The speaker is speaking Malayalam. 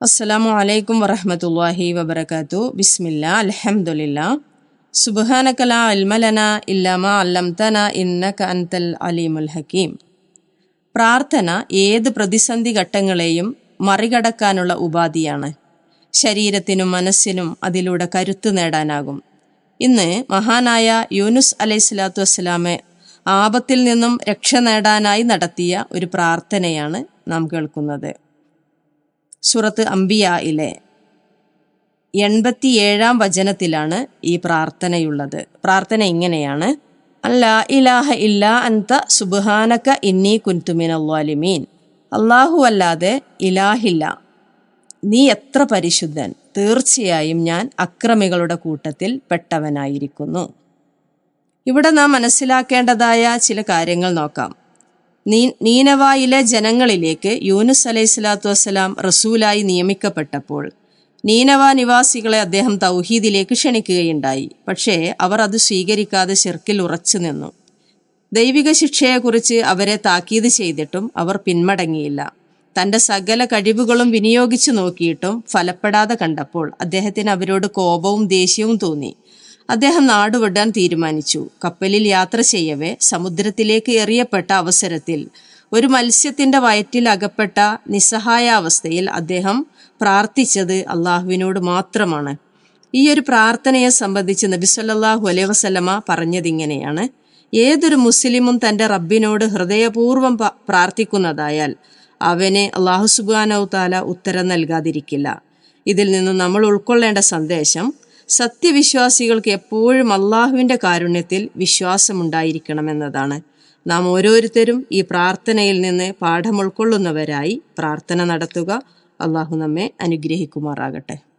അസ്സലാമു അലൈക്കും വറഹമത്തല്ലാഹി വബർക്കാത്തു ബിസ്മില്ല അലഹമുല്ല സുബാനക്കല അൽമലന ഇല്ലാമ അല്ലംതന ഇന്നക അൻതൽ അലീമുൽ ഹക്കീം. പ്രാർത്ഥന ഏത് പ്രതിസന്ധി ഘട്ടങ്ങളെയും മറികടക്കാനുള്ള ഉപാധിയാണ്. ശരീരത്തിനും മനസ്സിനും അതിലൂടെ കരുത്ത് നേടാനാകും. ഇന്ന് മഹാനായ യൂനുസ് അലൈഹി സ്വലാത്തു വസ്സലാമെ ആപത്തിൽ നിന്നും രക്ഷ നേടാനായി നടത്തിയ ഒരു പ്രാർത്ഥനയാണ് നാം കേൾക്കുന്നത്. സുറത്ത് അമ്പിയയിലെ എൺപത്തിയേഴാം വചനത്തിലാണ് ഈ പ്രാർത്ഥനയുള്ളത്. പ്രാർത്ഥന ഇങ്ങനെയാണ്. അല്ലാ ഇലാഹ ഇല്ലാ അന്ത സുബാനക ഇന്നി കുൻതുമിനല്ലാലിമീൻ അള്ളാഹു അല്ലാതെ ഇലാഹില്ല. നീ എത്ര പരിശുദ്ധൻ. തീർച്ചയായും ഞാൻ അക്രമികളുടെ കൂട്ടത്തിൽ പെട്ടവനായിരിക്കുന്നു. ഇവിടെ നാം മനസ്സിലാക്കേണ്ടതായ ചില കാര്യങ്ങൾ നോക്കാം. നീ നീനവായിലെ ജനങ്ങളിലേക്ക് യൂനുസ് അലൈഹി സ്വലാത്തു വസ്സലാം റസൂലായി നിയമിക്കപ്പെട്ടപ്പോൾ നീനവ നിവാസികളെ അദ്ദേഹം തൗഹീദിലേക്ക് ക്ഷണിക്കുകയുണ്ടായി. പക്ഷേ അവർ അത് സ്വീകരിക്കാതെ ശിർക്കിൽ ഉറച്ചു നിന്നു. ദൈവിക ശിക്ഷയെക്കുറിച്ച് അവരെ താക്കീത് ചെയ്തിട്ടും അവർ പിന്മടങ്ങിയില്ല. തന്റെ സകല കഴിവുകളും വിനിയോഗിച്ചു നോക്കിയിട്ടും ഫലപ്പെടാതെ കണ്ടപ്പോൾ അദ്ദേഹത്തിന് അവരോട് കോപവും ദേഷ്യവും തോന്നി. അദ്ദേഹം നാടുവിടാൻ തീരുമാനിച്ചു. കപ്പലിൽ യാത്ര ചെയ്യവേ സമുദ്രത്തിലേക്ക് എറിയപ്പെട്ട അവസരത്തിൽ ഒരു മത്സ്യത്തിന്റെ വയറ്റിൽ അകപ്പെട്ട നിസ്സഹായാവസ്ഥയിൽ അദ്ദേഹം പ്രാർത്ഥിച്ചത് അള്ളാഹുവിനോട് മാത്രമാണ്. ഈ ഒരു പ്രാർത്ഥനയെ സംബന്ധിച്ച് നബിസ്വല്ലാഹു അലൈഹി വസല്ലമ പറഞ്ഞതിങ്ങനെയാണ്. ഏതൊരു മുസ്ലിമും തന്റെ റബ്ബിനോട് ഹൃദയപൂർവം പ്രാർത്ഥിക്കുന്നതായാൽ അവനെ അള്ളാഹു സുബാനവ് താല ഉത്തരം നൽകാതിരിക്കില്ല. ഇതിൽ നിന്ന് നമ്മൾ ഉൾക്കൊള്ളേണ്ട സന്ദേശം സത്യവിശ്വാസികൾക്ക് എപ്പോഴും അള്ളാഹുവിന്റെ കാരുണ്യത്തിൽ വിശ്വാസമുണ്ടായിരിക്കണമെന്നതാണ്. നാം ഓരോരുത്തരും ഈ പ്രാർത്ഥനയിൽ നിന്ന് പാഠം ഉൾക്കൊള്ളുന്നവരായി പ്രാർത്ഥന നടത്തുക. അള്ളാഹു നമ്മെ അനുഗ്രഹിക്കുമാറാകട്ടെ.